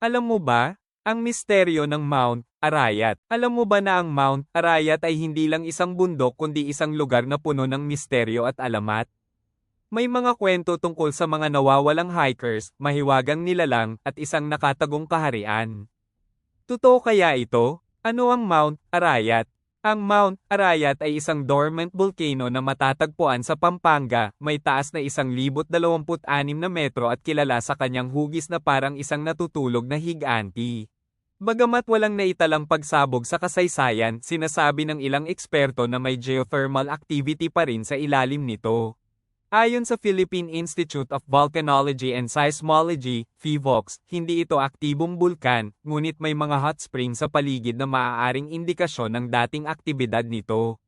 Alam mo ba, ang misteryo ng Mount Arayat. Alam mo ba na ang Mount Arayat ay hindi lang isang bundok kundi isang lugar na puno ng misteryo at alamat? May mga kwento tungkol sa mga nawawalang hikers, mahiwagang nilalang, at isang nakatagong kaharian. Totoo kaya ito? Ano ang Mount Arayat? Ang Mount Arayat ay isang dormant volcano na matatagpuan sa Pampanga, may taas na 1,026 na metro at kilala sa kanyang hugis na parang isang natutulog na higanti. Bagamat walang naitalang pagsabog sa kasaysayan, sinasabi ng ilang eksperto na may geothermal activity pa rin sa ilalim nito. Ayon sa Philippine Institute of Volcanology and Seismology, PHIVOLCS, hindi ito aktibong bulkan, ngunit may mga hot spring sa paligid na maaaring indikasyon ng dating aktibidad nito.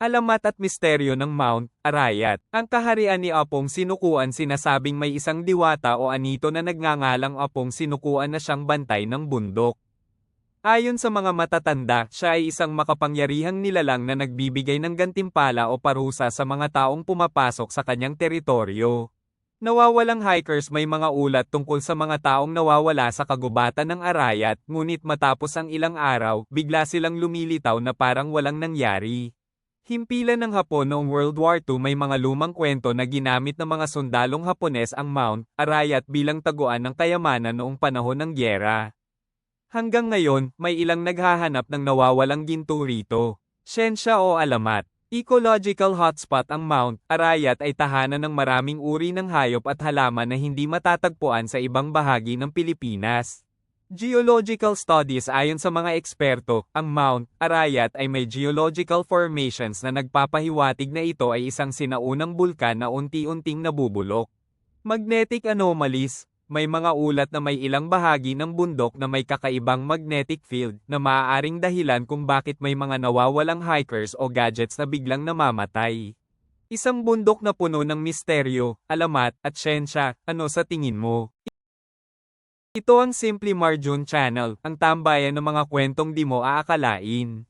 Alamat at misteryo ng Mount Arayat. Ang kaharian ni Apong Sinukuan sinasabing may isang diwata o anito na nagngangalang Apong Sinukuan na siyang bantay ng bundok. Ayon sa mga matatanda, siya ay isang makapangyarihang nilalang na nagbibigay ng gantimpala o parusa sa mga taong pumapasok sa kanyang teritoryo. Nawawalang hikers may mga ulat tungkol sa mga taong nawawala sa kagubatan ng Arayat, ngunit matapos ang ilang araw, bigla silang lumilitaw na parang walang nangyari. Himpilan ng Hapon noong World War II may mga lumang kwento na ginamit ng mga sundalong Hapones ang Mount Arayat bilang taguan ng kayamanan noong panahon ng gyera. Hanggang ngayon, may ilang naghahanap ng nawawalang ginto rito. Siyensya o alamat. Ecological hotspot ang Mount Arayat ay tahanan ng maraming uri ng hayop at halaman na hindi matatagpuan sa ibang bahagi ng Pilipinas. Geological studies ayon sa mga eksperto, ang Mount Arayat ay may geological formations na nagpapahiwatig na ito ay isang sinaunang bulkan na unti-unting nabubulok. Magnetic anomalies, may mga ulat na may ilang bahagi ng bundok na may kakaibang magnetic field na maaaring dahilan kung bakit may mga nawawalang hikers o gadgets na biglang namamatay. Isang bundok na puno ng misteryo, alamat, at siyensya, ano sa tingin mo? Ito ang Simply Marjun Channel, ang tambayan ng mga kwentong di mo aakalain.